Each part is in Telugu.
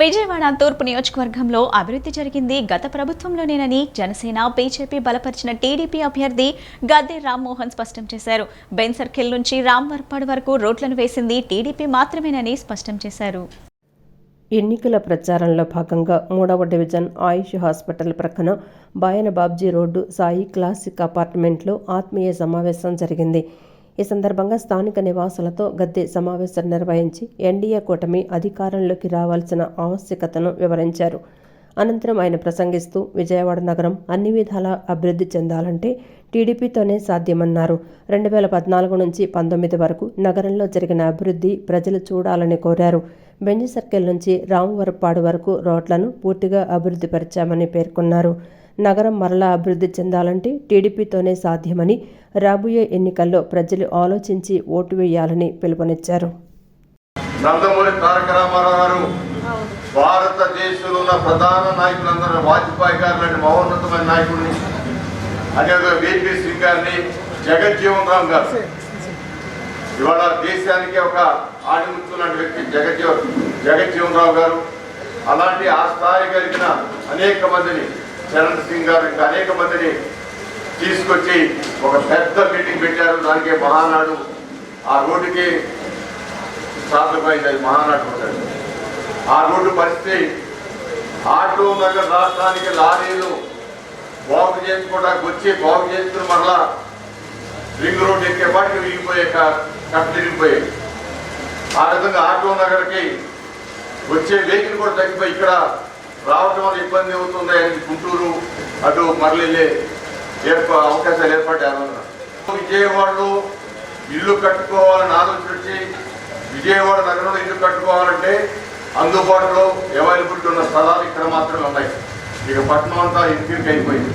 విజయవాడ తూర్పు నియోజకవర్గంలో అభివృద్ధి జరిగింది. గత ప్రభుత్వంలోనేనని జనసేన బీజేపీ బలపరిచిన టీడీపీ అభ్యర్థి గద్దె రామ్మోహన్ స్పష్టం చేశారు. బెన్ సర్కిల్ నుంచి రామ్వర్పాడు వరకు రోడ్లను వేసింది టీడీపీ మాత్రమేనని స్పష్టం చేశారు. ఎన్నికల ప్రచారంలో భాగంగా మూడవ డివిజన్ ఆయుష్ హాస్పిటల్ ప్రక్కన బాయన బాబ్జీ రోడ్డు సాయి క్లాసిక్ అపార్ట్మెంట్లో ఆత్మీయ సమావేశం జరిగింది. ఈ సందర్భంగా స్థానిక నివాసులతో గద్దె సమావేశం నిర్వహించి ఎన్డీఏ కూటమి అధికారంలోకి రావాల్సిన ఆవశ్యకతను వివరించారు. అనంతరం ఆయన ప్రసంగిస్తూ విజయవాడ నగరం అన్ని విధాల అభివృద్ధి చెందాలంటే టీడీపీతోనే సాధ్యమన్నారు. రెండు వేల పద్నాలుగు నుంచి పంతొమ్మిది వరకు నగరంలో జరిగిన అభివృద్ధి ప్రజలు చూడాలని కోరారు. బెంజ్ సర్కిల్ నుంచి రామవరపాడు వరకు రోడ్లను పూర్తిగా అభివృద్ధి పరిచామని పేర్కొన్నారు. నగరం మరలా అభివృద్ధి చెందాలంటే టీడీపీతోనే సాధ్యమని రాబోయే ఎన్నికల్లో ప్రజలు ఆలోచించి ఓటు వేయాలని పిలుపునిచ్చారు. నందమూరి తారక రామారావు గారు భారతదేశంలో ఉన్న ప్రధాన నాయకులందరూ వాజ్పేయి గారు లాంటి మహోన్నతమైన నాయకుడిని అదేవిధంగా విపి సింగ్ గారిని జగజ్జీవన్ రామ్ గారు. ఇవాళ దేశానికి ఒక ఆడిముత్తు లాంటి వ్యక్తి జగజ్జీవన్ జగజ్జీవన్ రావు గారు. అలాంటి ఆ స్థాయి కలిగిన అనేక మందిని చరణ్ సింగ్ గారు ఇంకా అనేక మందిని తీసుకొచ్చి ఒక పెద్ద మీటింగ్ పెట్టారు. దానికి మహానాడు. ఆ రోడ్డుకి సాధమైంది అది మహానాడు ఉంటాడు ఆ రోడ్డు పరిస్థితి ఆటో నగర్ రాష్ట్రానికి లారీలు బాగు చేసుకోవడానికి వచ్చి బాగు చేస్తున్న మరలా రింగ్ రోడ్ ఎక్కేపాటికి విరిగిపోయే కట్ విరిగిపోయాయి. ఆ విధంగా ఆటో నగర్కి వచ్చే వెహికల్ కూడా తగ్గిపోయి ఇక్కడ రావటం వల్ల ఇబ్బంది అవుతుంది అని గుంటూరు అటు మరలి ఏర్ప అవకాశాలు ఏర్పడ్డారు. విజయవాడలో ఇల్లు కట్టుకోవాలని ఆలోచన వచ్చి విజయవాడ నగరంలో ఇల్లు కట్టుకోవాలంటే అందుబాటులో అవైలబిలిటీ ఉన్న స్థలాలు ఇక్కడ మాత్రమే ఉన్నాయి. ఇక పట్టణం అంతా ఇంటికి అయిపోయింది.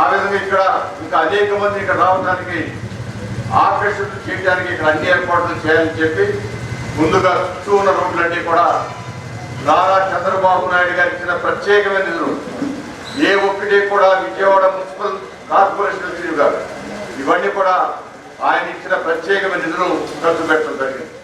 ఆ విధంగా ఇక్కడ ఇంకా అనేక మంది ఇక్కడ రావడానికి ఆకర్షణ చేయడానికి ఇక్కడ అన్ని ఏర్పాట్లు చేయాలని చెప్పి ముందుగా చుట్టూ ఉన్న రోడ్లన్నీ కూడా నారా చంద్రబాబు నాయుడు గారు ఇచ్చిన ప్రత్యేకమైన నిధులు. ఏ ఒక్కటి కూడా విజయవాడ మున్సిపల్ కార్పొరేషన్ నిధులు కాదు ఇవన్నీ కూడా ఆయన ఇచ్చిన ప్రత్యేకమైన నిధులు ఖర్చు పెట్టడం జరిగింది.